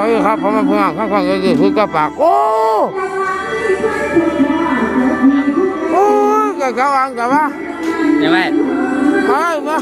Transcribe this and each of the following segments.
วัสดีครับผมมาเพื่อนข้างๆก็คือคือกระปากโอ้โอ้ยแกเขาอังกับว่าเดี๋ยวไว้เฮ้ยมา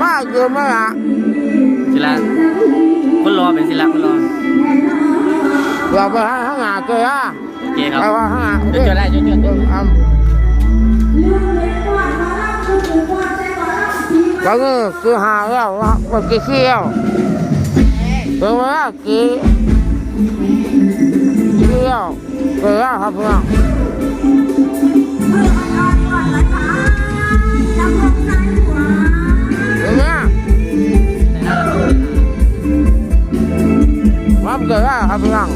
มาเกี่ยวมาอะศิลาคนรอเป็นศิลาคนรอเราไปให้ข้างหน้าเกยอะโอเคครับไปว่าข้างหน้าจดๆได้จดๆเออเอาก็คือคือหาแล้วก็คือเขี้ยว เป็นว่ากี่เดียวเกยอะครับเพื่อนเป็นไงความเกยอะครับเพื่อน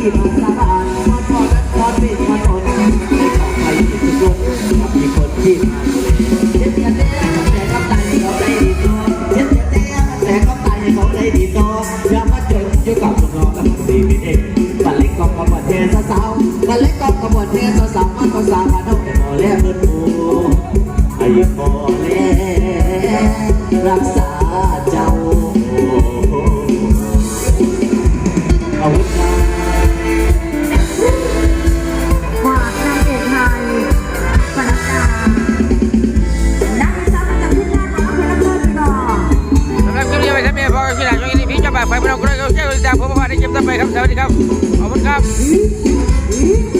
ที่ทำสะอดมาทอดและทอดเมฆมาทอดในของไทยที่สุดยอดกับมีคนที่ทำเลยเช็ดเตี้ยเตี้ยแต่ก็ตายให้เขาได้ดีต่อเช็ดเตี้ยเตี้ยแต่ก็ตายให้เขาได้ดีต่ออย่ามาจนอยู่กับลูกน้องกับดีมิเองบัลเล็กก็ขบวนเทสสาวบัลเล็กก็ขบวนเทสสาวมันก็สาวมาเอาแต่พอแล้วเงินโอ้ไอ้พอแล้วรักษาใจ ลิปต่อไปครับสวัสดีครับขอบคุณครับ